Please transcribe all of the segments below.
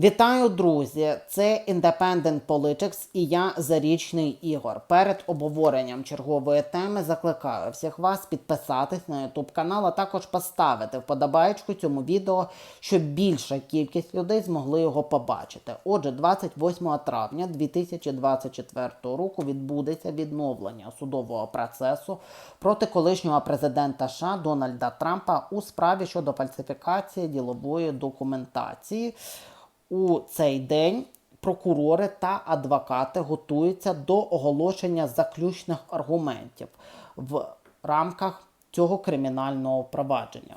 Вітаю, друзі! Це Independent Politics і я Зарічний Ігор. Перед обговоренням чергової теми закликаю всіх вас підписатись на YouTube канал, а також поставити вподобайку цьому відео, щоб більша кількість людей змогли його побачити. Отже, 28 травня 2024 року відбудеться відновлення судового процесу проти колишнього президента США Дональда Трампа у справі щодо фальсифікації ділової документації. У цей день прокурори та адвокати готуються до оголошення заключних аргументів в рамках цього кримінального провадження.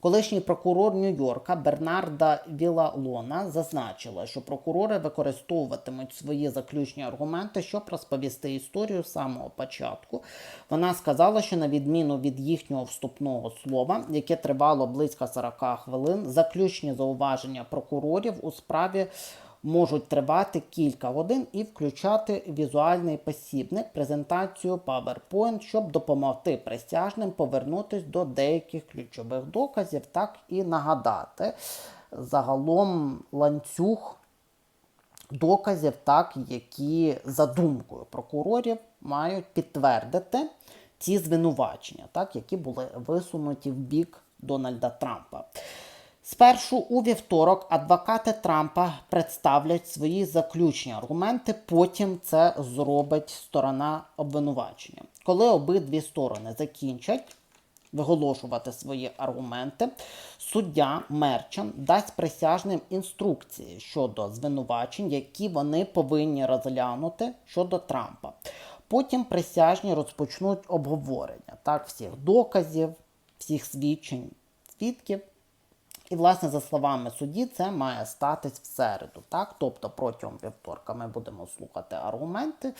Колишній прокурор Нью-Йорка Бернарда Вілалона зазначила, що прокурори використовуватимуть свої заключні аргументи, щоб розповісти історію з самого початку. Вона сказала, що на відміну від їхнього вступного слова, яке тривало близько 40 хвилин, заключні зауваження прокурорів у справі можуть тривати кілька годин і включати візуальний посібник, презентацію PowerPoint, щоб допомогти присяжним повернутися до деяких ключових доказів, так і нагадати загалом ланцюг доказів, так, які за думкою прокурорів мають підтвердити ці звинувачення, так, які були висунуті в бік Дональда Трампа. Спершу у вівторок адвокати Трампа представлять свої заключні аргументи, потім це зробить сторона обвинувачення. Коли обидві сторони закінчать виголошувати свої аргументи, суддя Мерчан дасть присяжним інструкції щодо звинувачень, які вони повинні розглянути щодо Трампа. Потім присяжні розпочнуть обговорення так, всіх доказів, всіх свідчень свідків. І, власне, за словами судді, це має статись в середу. Так? Тобто протягом вівторка ми будемо слухати аргументи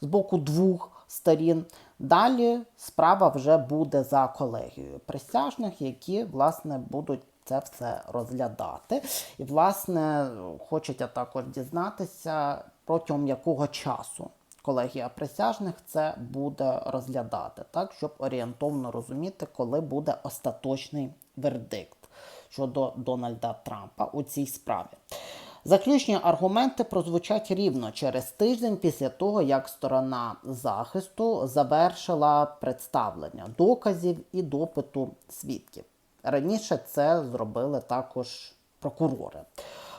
з боку двох сторін. Далі справа вже буде за колегією присяжних, які власне будуть це все розглядати. І, власне, хочеться також дізнатися, протягом якого часу. Колегія присяжних це буде розглядати, так, щоб орієнтовно розуміти, коли буде остаточний вердикт щодо Дональда Трампа у цій справі. Заключні аргументи прозвучать рівно через тиждень після того, як сторона захисту завершила представлення доказів і допиту свідків. Раніше це зробили також прокурори.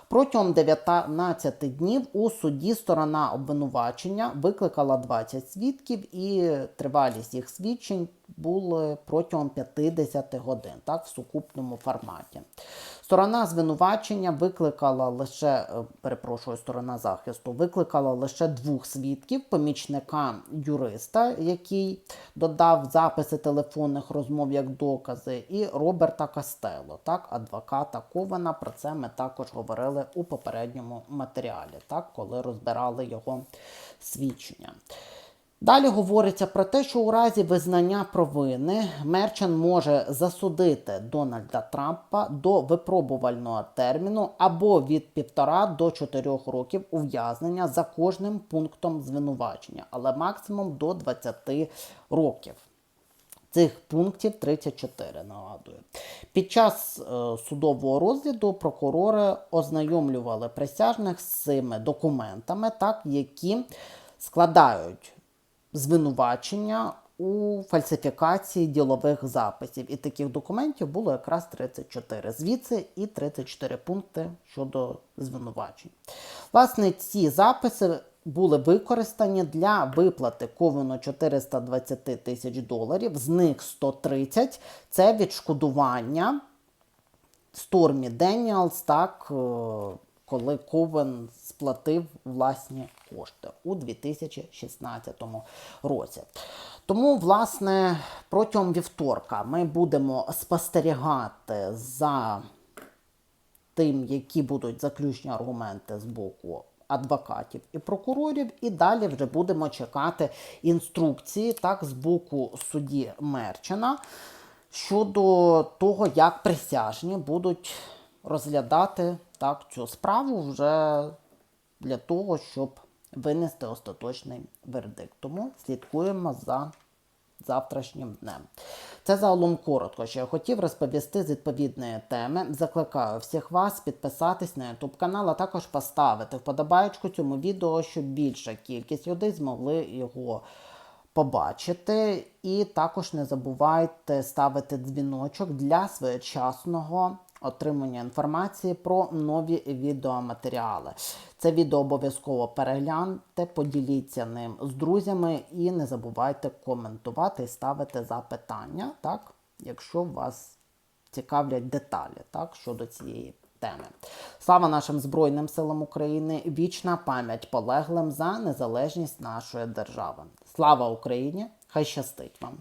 Протягом 19 днів у суді сторона обвинувачення викликала 20 свідків, і тривалість їх свідчень були протягом 50 годин, так, в сукупному форматі. Сторона звинувачення викликала лише, е, перепрошую, сторона захисту, викликала лише двох свідків, помічника юриста, який додав записи телефонних розмов як докази, і Роберта Кастело, так, адвоката Кована. Про це ми також говорили у попередньому матеріалі, так, коли розбирали його свідчення. Далі говориться про те, що у разі визнання провини Мерчан може засудити Дональда Трампа до випробувального терміну або від півтора до чотирьох років ув'язнення за кожним пунктом звинувачення, але максимум до 20 років. Цих пунктів 34, нагадую. Під час е, судового розгляду прокурори ознайомлювали присяжних з цими документами, так, які складають звинувачення у фальсифікації ділових записів. І таких документів було якраз 34. Звідси і 34 пункти щодо звинувачень. Власне, ці записи. Були використані для виплати Ковену 420 тисяч доларів, з них 130 це відшкодування Стормі Деніалс, так, е, коли Ковен сплатив власні кошти у 2016 році. Тому, власне, протягом вівторка ми будемо спостерігати за тим, які будуть заключні аргументи з боку. Адвокатів і прокурорів, і далі вже будемо чекати інструкції так з боку судді Мерчина щодо того, як присяжні будуть розглядати так цю справу вже для того, щоб винести остаточний вердикт. Тому слідкуємо за завтрашнім днем. Це загалом коротко, що я хотів розповісти з відповідної теми. Закликаю всіх вас підписатись на YouTube канал, а також поставити вподобайку цьому відео, щоб більша кількість людей змогли його побачити. І також не забувайте ставити дзвіночок для своєчасного отримання інформації про нові відеоматеріали. Це відео обов'язково перегляньте, поділіться ним з друзями і не забувайте коментувати і ставити запитання, так, якщо вас цікавлять деталі так, щодо цієї теми. Слава нашим Збройним силам України! Вічна пам'ять полеглим за незалежність нашої держави. Слава Україні! Хай щастить вам!